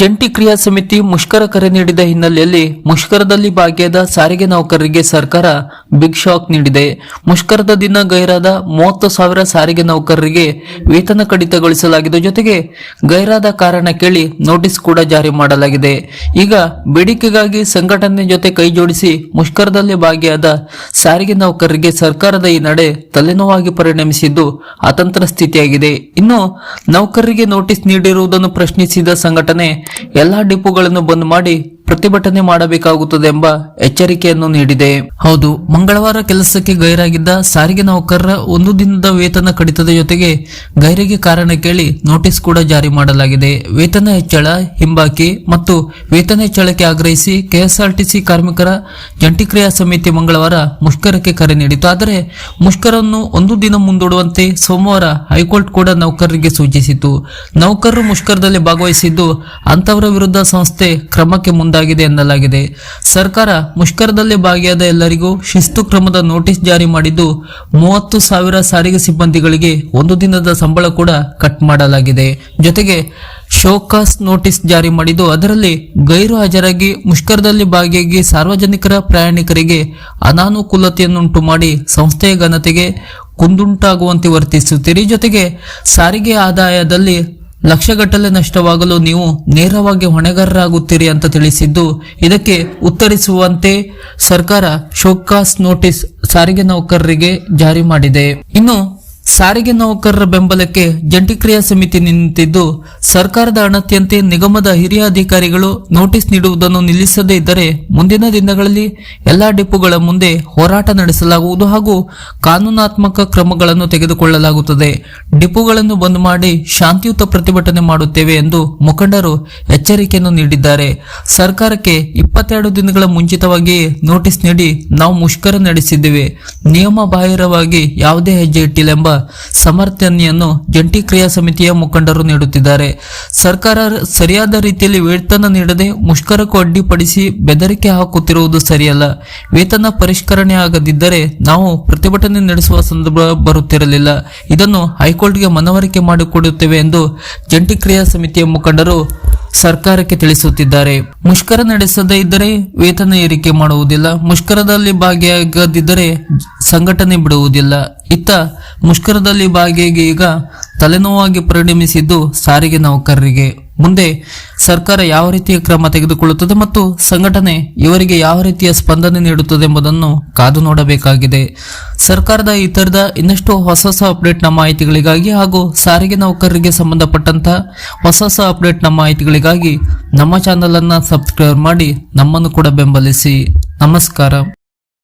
ಜಂಟಿ ಕ್ರಿಯಾ ಸಮಿತಿ ಮುಷ್ಕರ ಕರೆ ನೀಡಿದ ಹಿನ್ನೆಲೆಯಲ್ಲಿ ಮುಷ್ಕರದಲ್ಲಿ ಭಾಗಿಯಾದ ಸಾರಿಗೆ ನೌಕರರಿಗೆ ಸರ್ಕಾರ ಬಿಗ್ ಶಾಕ್ ನೀಡಿದೆ. ಮುಷ್ಕರದ ದಿನ ಗೈರಾದ ಮೂವತ್ತು ಸಾವಿರ ಸಾರಿಗೆ ನೌಕರರಿಗೆ ವೇತನ ಕಡಿತಗೊಳಿಸಲಾಗಿದೆ ಜೊತೆಗೆ ಗೈರಾದ ಕಾರಣ ಕೇಳಿ ನೋಟಿಸ್ ಕೂಡ ಜಾರಿ ಮಾಡಲಾಗಿದೆ. ಈಗ ಬೇಡಿಕೆಗಾಗಿ ಸಂಘಟನೆ ಜೊತೆ ಕೈಜೋಡಿಸಿ ಮುಷ್ಕರದಲ್ಲಿ ಭಾಗಿಯಾದ ಸಾರಿಗೆ ನೌಕರರಿಗೆ ಸರ್ಕಾರದ ಈ ನಡೆ ತಲೆನೋವಾಗಿ ಪರಿಣಮಿಸಿದ್ದು ಅತಂತ್ರ ಸ್ಥಿತಿಯಾಗಿದೆ. ಇನ್ನು ನೌಕರರಿಗೆ ನೋಟಿಸ್ ನೀಡಿರುವುದನ್ನು ಪ್ರಶ್ನಿಸಿದ ಸಂಘಟನೆ ಎಲ್ಲಾ ಡಿಪೋಗಳನ್ನು ಬಂದ್ ಮಾಡಿ ಪ್ರತಿಭಟನೆ ಮಾಡಬೇಕಾಗುತ್ತದೆ ಎಂಬ ಎಚ್ಚರಿಕೆಯನ್ನು ನೀಡಿದೆ. ಹೌದು, ಮಂಗಳವಾರ ಕೆಲಸಕ್ಕೆ ಗೈರಾಗಿದ್ದ ಸಾರಿಗೆ ನೌಕರರ ಒಂದು ದಿನದ ವೇತನ ಕಡಿತದ ಜೊತೆಗೆ ಗೈರಿಗೆ ಕಾರಣ ಕೇಳಿ ನೋಟಿಸ್ ಕೂಡ ಜಾರಿ ಮಾಡಲಾಗಿದೆ. ವೇತನ ಹೆಚ್ಚಳ, ಹಿಂಬಾಕಿ ಮತ್ತು ವೇತನ ಹೆಚ್ಚಳಕ್ಕೆ ಆಗ್ರಹಿಸಿ ಕೆಎಸ್ಆರ್ಟಿಸಿ ಕಾರ್ಮಿಕರ ಜಂಟಿ ಕ್ರಿಯಾ ಸಮಿತಿ ಮಂಗಳವಾರ ಮುಷ್ಕರಕ್ಕೆ ಕರೆ ನೀಡಿತು ಆದರೆ ಮುಷ್ಕರವನ್ನು ಒಂದು ದಿನ ಮುಂದೂಡುವಂತೆ ಸೋಮವಾರ ಹೈಕೋರ್ಟ್ ಕೂಡ ನೌಕರರಿಗೆ ಸೂಚಿಸಿತು ನೌಕರರು ಮುಷ್ಕರದಲ್ಲಿ ಭಾಗವಹಿಸಿದ್ದು ಅಂತವರ ವಿರುದ್ಧ ಸಂಸ್ಥೆ ಕ್ರಮಕ್ಕೆ ಮುಂದಾಗಿದೆ. ಎನ್ನಲಾಗಿದೆ. ಸರ್ಕಾರ ಮುಷ್ಕರದಲ್ಲಿ ಭಾಗಿಯಾದ ಎಲ್ಲರಿಗೂ ಶಿಸ್ತು ಕ್ರಮದ ನೋಟಿಸ್ ಜಾರಿ ಮಾಡಿದ್ದು, ಮೂವತ್ತು ಸಾವಿರ ಸಾರಿಗೆ ಸಿಬ್ಬಂದಿಗಳಿಗೆ ಒಂದು ದಿನದ ಸಂಬಳ ಕೂಡ ಕಟ್ ಮಾಡಲಾಗಿದೆ. ಜೊತೆಗೆ ಶೋಕಾಸ್ ನೋಟಿಸ್ ಜಾರಿ ಮಾಡಿದ್ದು, ಅದರಲ್ಲಿ ಗೈರು ಹಾಜರಾಗಿ ಮುಷ್ಕರದಲ್ಲಿ ಭಾಗಿಯಾಗಿ ಸಾರ್ವಜನಿಕರ ಪ್ರಯಾಣಿಕರಿಗೆ ಅನಾನುಕೂಲತೆಯನ್ನುಂಟು ಮಾಡಿ ಸಂಸ್ಥೆಯ ಘನತೆಗೆ ಕುಂದುಂಟಾಗುವಂತೆ ವರ್ತಿಸುತ್ತೀರಿ ಜೊತೆಗೆ ಸಾರಿಗೆ ಆದಾಯದಲ್ಲಿ ಲಕ್ಷಗಟ್ಟಲೆ ನಷ್ಟವಾಗಲು ನೀವು ನೇರವಾಗಿ ಹೊಣೆಗಾರರಾಗುತ್ತೀರಿ ಅಂತ ತಿಳಿಸಿದ್ದು, ಇದಕ್ಕೆ ಉತ್ತರಿಸುವಂತೆ ಸರ್ಕಾರ ಶೋಕಾಸ್ ನೋಟಿಸ್ ಸಾರಿಗೆ ನೌಕರರಿಗೆ ಜಾರಿ ಮಾಡಿದೆ. ಇನ್ನು ಸಾರಿಗೆ ನೌಕರರ ಬೆಂಬಲಕ್ಕೆ ಜಂಟಿ ಕ್ರಿಯಾ ಸಮಿತಿ ನಿಂತಿದ್ದು, ಸರ್ಕಾರದ ಅಣತಿಯಂತೆ ನಿಗಮದ ಹಿರಿಯ ಅಧಿಕಾರಿಗಳು ನೋಟಿಸ್ ನೀಡುವುದನ್ನು ನಿಲ್ಲಿಸದೇ ಇದ್ದರೆ ಮುಂದಿನ ದಿನಗಳಲ್ಲಿ ಎಲ್ಲಾ ಡಿಪೋಗಳ ಮುಂದೆ ಹೋರಾಟ ನಡೆಸಲಾಗುವುದು ಹಾಗೂ ಕಾನೂನಾತ್ಮಕ ಕ್ರಮಗಳನ್ನು ತೆಗೆದುಕೊಳ್ಳಲಾಗುತ್ತದೆ. ಡಿಪೋಗಳನ್ನು ಬಂದ್ ಮಾಡಿ ಶಾಂತಿಯುತ ಪ್ರತಿಭಟನೆ ಮಾಡುತ್ತೇವೆ ಎಂದು ಮುಖಂಡರು ಎಚ್ಚರಿಕೆಯನ್ನು ನೀಡಿದ್ದಾರೆ. ಸರ್ಕಾರಕ್ಕೆ ಇಪ್ಪತ್ತೆರಡು ದಿನಗಳ ಮುಂಚಿತವಾಗಿ ನೋಟಿಸ್ ನೀಡಿ ನಾವು ಮುಷ್ಕರ ನಡೆಸಿದ್ದೇವೆ. ನಿಯಮ ಬಾಹಿರವಾಗಿ ಯಾವುದೇ ಹೆಜ್ಜೆ ಇಟ್ಟಿಲ್ಲ ಎಂಬ ಸಮರ್ಥನೆಯನ್ನು ಜಂಟಿ ಕ್ರಿಯಾ ಸಮಿತಿಯ ಮುಖಂಡರು ನೀಡುತ್ತಿದ್ದಾರೆ. ಸರ್ಕಾರ ಸರಿಯಾದ ರೀತಿಯಲ್ಲಿ ವೇತನ ನೀಡದೆ ಮುಷ್ಕರಕ್ಕೂ ಅಡ್ಡಿಪಡಿಸಿ ಬೆದರಿಕೆ ಹಾಕುತ್ತಿರುವುದು ಸರಿಯಲ್ಲ. ವೇತನ ಪರಿಷ್ಕರಣೆ ಆಗದಿದ್ದರೆ ನಾವು ಪ್ರತಿಭಟನೆ ನಡೆಸುವ ಸಂದರ್ಭ ಬರುತ್ತಿರಲಿಲ್ಲ. ಇದನ್ನು ಹೈಕೋರ್ಟ್ಗೆ ಮನವರಿಕೆ ಮಾಡಿಕೊಡುತ್ತೇವೆ ಎಂದು ಜಂಟಿ ಕ್ರಿಯಾ ಸಮಿತಿಯ ಮುಖಂಡರು ಸರ್ಕಾರಕ್ಕೆ ತಿಳಿಸುತ್ತಿದ್ದಾರೆ. ಮುಷ್ಕರ ನಡೆಸದೇ ಇದ್ದರೆ ವೇತನ ಏರಿಕೆ ಮಾಡುವುದಿಲ್ಲ. ಮುಷ್ಕರದಲ್ಲಿ ಭಾಗಿಯಾಗದಿದ್ದರೆ ಸಂಘಟನೆ ಬಿಡುವುದಿಲ್ಲ. ಇತ್ತ ಮುಷ್ಕರದಲ್ಲಿ ಭಾಗಿಯಾಗಿ ಈಗ ತಲೆನೋವಾಗಿ ಪರಿಣಮಿಸಿದ್ದು ಸಾರಿಗೆ ನೌಕರರಿಗೆ. ಮುಂದೆ ಸರ್ಕಾರ ಯಾವ ರೀತಿಯ ಕ್ರಮ ತೆಗೆದುಕೊಳ್ಳುತ್ತದೆ ಮತ್ತು ಸಂಘಟನೆ ಇವರಿಗೆ ಯಾವ ರೀತಿಯ ಸ್ಪಂದನೆ ನೀಡುತ್ತದೆ ಎಂಬುದನ್ನು ಕಾದು ನೋಡಬೇಕಾಗಿದೆ. ಸರ್ಕಾರದ ಇತರದ ಇನ್ನಷ್ಟು ಹೊಸ ಹೊಸ ಅಪ್ಡೇಟ್ನ ಮಾಹಿತಿಗಳಿಗಾಗಿ ಹಾಗೂ ಸಾರಿಗೆ ನೌಕರರಿಗೆ ಸಂಬಂಧಪಟ್ಟಂತಹ ಹೊಸ ಹೊಸ ಅಪ್ಡೇಟ್ನ ಮಾಹಿತಿಗಳಿಗಾಗಿ ನಮ್ಮ ಚಾನಲನ್ನು ಸಬ್ಸ್ಕ್ರೈಬ್ ಮಾಡಿ ನಮ್ಮನ್ನು ಕೂಡ ಬೆಂಬಲಿಸಿ. ನಮಸ್ಕಾರ.